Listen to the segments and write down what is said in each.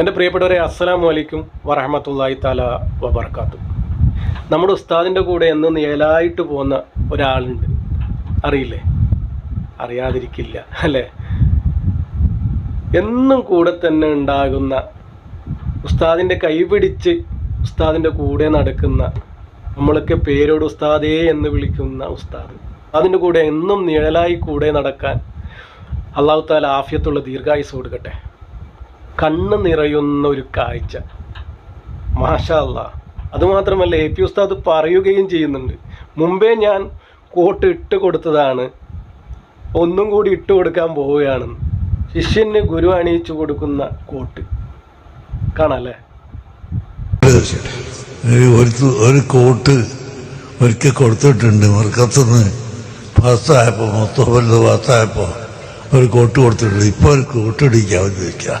എന്റെ പ്രിയപ്പെട്ടവരെ അസ്സലാമു അലൈക്കും വറഹമത്തല്ലായി താല വബർക്കാത്തു നമ്മുടെ ഉസ്താദിന്റെ കൂടെ എന്ന് നിഴലായിട്ട് പോകുന്ന ഒരാളുണ്ട്. അറിയില്ലേ? അറിയാതിരിക്കില്ല അല്ലേ? എന്നും കൂടെ തന്നെ ഉണ്ടാകുന്ന ഉസ്താദിന്റെ കൈപിടിച്ച് ഉസ്താദിന്റെ കൂടെ നടക്കുന്ന നമ്മളൊക്കെ പേരോട് ഉസ്താദേ എന്ന് വിളിക്കുന്ന ഉസ്താദ്. അതിന്റെ കൂടെ എന്നും നിഴലായി കൂടെ നടക്കാൻ അള്ളാഹു താല ആഫിയത്തുള്ള ദീർഘായുസ് കൊടുക്കട്ടെ. കണ്ണ് നിറയുന്ന ഒരു കാഴ്ച. മാഷല്ല അതുമാത്രമല്ല എ പി ഉസ്താദ് പറയുകയും ചെയ്യുന്നുണ്ട്. മുമ്പേ ഞാൻ കോട്ട് ഇട്ട് കൊടുത്തതാണ്. ഒന്നും കൂടി ഇട്ട് കൊടുക്കാൻ പോവുകയാണെന്ന്. ശിഷ്യന് ഗുരു അണിയിച്ചു കൊടുക്കുന്ന കോട്ട്. കാണാല്ലേ? ഒരു കോട്ട് ഒരിക്കൽ കൊടുത്തിട്ടുണ്ട്. മർക്കത്തുനിന്ന് പാസ്സായപ്പോൾ മൊത്തം വലുത് പാസ്സായപ്പോൾ ഒരു കോട്ട് കൊടുത്തിട്ടുണ്ട്. ഇപ്പോൾ ഒരു കോട്ട് ഇടിക്കാൻ ചോദിക്കാം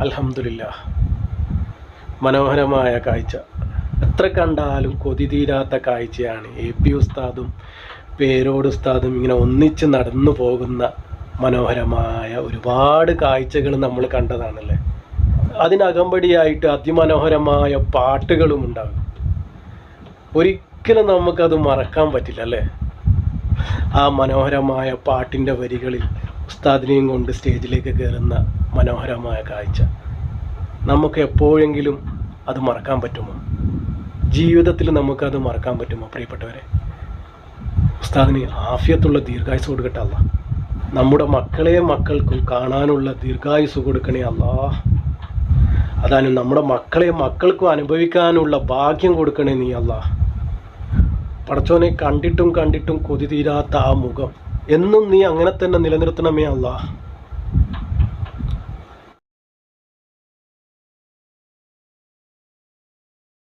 അൽഹമില്ല മനോഹരമായ കാഴ്ച. എത്ര കണ്ടാലും കൊതി തീരാത്ത കാഴ്ചയാണ് എ പി ഉസ്താദും പേരോട് ഉസ്താദും ഇങ്ങനെ ഒന്നിച്ച് നടന്നു പോകുന്ന മനോഹരമായ ഒരുപാട് കാഴ്ചകൾ നമ്മൾ കണ്ടതാണല്ലേ? അതിനകമ്പടിയായിട്ട് അതിമനോഹരമായ പാട്ടുകളും ഉണ്ടാകും. ഒരിക്കലും നമുക്കത് മറക്കാൻ പറ്റില്ല അല്ലേ? ആ മനോഹരമായ പാട്ടിന്റെ വരികളിൽ ഉസ്താദിനെയും കൊണ്ട് സ്റ്റേജിലേക്ക് കയറുന്ന മനോഹരമായ കാഴ്ച. നമുക്ക് എപ്പോഴെങ്കിലും അത് മറക്കാൻ പറ്റുമോ? ജീവിതത്തിൽ നമുക്കത് മറക്കാൻ പറ്റുമോ പ്രിയപ്പെട്ടവരെ? ഉസ്താദിന് ആഫിയത്തുള്ള ദീർഘായുസ് കൊടുക്കട്ടെ അല്ല നമ്മുടെ മക്കളെ മക്കൾക്കും കാണാനുള്ള ദീർഘായുസ് കൊടുക്കണേ അല്ലാ അതാണ് നമ്മുടെ മക്കളെ മക്കൾക്കും അനുഭവിക്കാനുള്ള ഭാഗ്യം കൊടുക്കണേ നീ അല്ലാ പടച്ചോനെ കണ്ടിട്ടും കണ്ടിട്ടും കൊതി തീരാത്ത ആ മുഖം. എന്നും നീ അങ്ങനെ തന്നെ നിലനിർത്തണമേ അല്ലാ